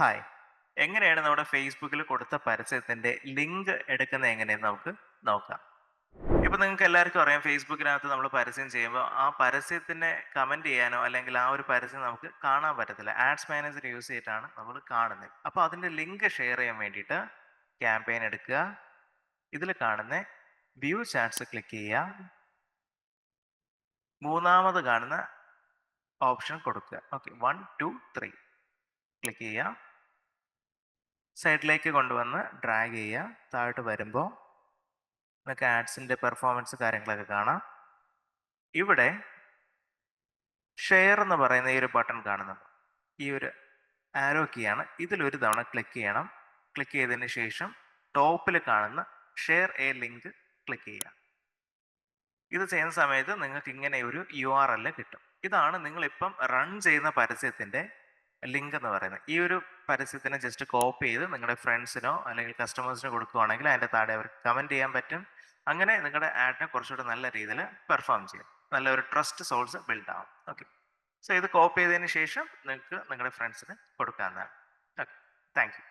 Hi എങ്ങനെയാണ് നമ്മുടെ ഫേസ്ബുക്കിൽ കൊടുത്ത പരസ്യത്തിന്റെ ലിങ്ക് എടുക്കുന്നത് എങ്ങനെയെന്ന് നമുക്ക് നോക്കാം. ഇപ്പൊ നിങ്ങൾക്ക് എല്ലാവർക്കും അറിയാം ഫേസ്ബുക്കിനകത്ത് നമ്മൾ പരസ്യം ചെയ്യുമ്പോൾ ആ പരസ്യത്തിനെ കമന്റ് ചെയ്യാനോ അല്ലെങ്കിൽ ആ ഒരു പരസ്യം നമുക്ക് കാണാൻ പറ്റത്തില്ല. ആഡ്സ് മാനേജർ യൂസ് ചെയ്തിട്ടാണ് നമ്മൾ കാണുന്നത്. അപ്പോൾ അതിന്റെ ലിങ്ക് ഷെയർ ചെയ്യാൻ വേണ്ടിയിട്ട് ക്യാമ്പയിൻ എടുക്കുക. ഇതിൽ കാണുന്ന വ്യൂ ചാറ്റ്സ് ക്ലിക്ക് ചെയ്യുക. മൂന്നാമത് കാണുന്ന ഓപ്ഷൻ കൊടുക്കുക. Okay one two three click ചെയ്യുക. സൈഡിലേക്ക് കൊണ്ടുവന്ന് ഡ്രാഗ് ചെയ്യുക താഴോട്ട് വരുമ്പോൾ നിങ്ങൾക്ക് ആഡ്സിന്റെ പെർഫോമൻസ് കാര്യങ്ങളൊക്കെ കാണാം. ഇവിടെ ഷെയർ എന്ന് പറയുന്ന ഈ ഒരു ബട്ടൺ കാണുന്നുണ്ട്. ഈ ഒരു ആരോ കീയാണ് ഇതിലൊരു തവണ ക്ലിക്ക് ചെയ്യണം. ക്ലിക്ക് ചെയ്തതിന് ശേഷം ടോപ്പിൽ കാണുന്ന ഷെയർ എ ലിങ്ക് ക്ലിക്ക് ചെയ്യുക. ഇത് ചെയ്യുന്ന സമയത്ത് നിങ്ങൾക്ക് ഇങ്ങനെ ഒരു യു ആർ എൽ കിട്ടും. ഇതാണ് നിങ്ങളിപ്പം റൺ ചെയ്യുന്ന പരസ്യത്തിന്റെ ലിങ്ക് എന്ന് പറയുന്നത് ഈ ഒരു പരസ്യത്തിനെ ജസ്റ്റ് കോപ്പി ചെയ്ത് നിങ്ങളുടെ ഫ്രണ്ട്സിനോ അല്ലെങ്കിൽ കസ്റ്റമേഴ്സിനോ കൊടുക്കുകയാണെങ്കിൽ അതിന്റെ താഴെ അവർക്ക് കമന്റ് ചെയ്യാൻ പറ്റും. അങ്ങനെ നിങ്ങളുടെ ആഡിനെ കുറച്ചുകൂടെ നല്ല രീതിയിൽ പെർഫോം ചെയ്യും. നല്ലൊരു ട്രസ്റ്റ് സോഴ്സ് ബിൽഡ് ആവും. ഓക്കെ സോ ഇത് കോപ്പി ചെയ്തതിന് ശേഷം നിങ്ങൾക്ക് നിങ്ങളുടെ ഫ്രണ്ട്സിന് കൊടുക്കാവുന്നതാണ്. Okay thank you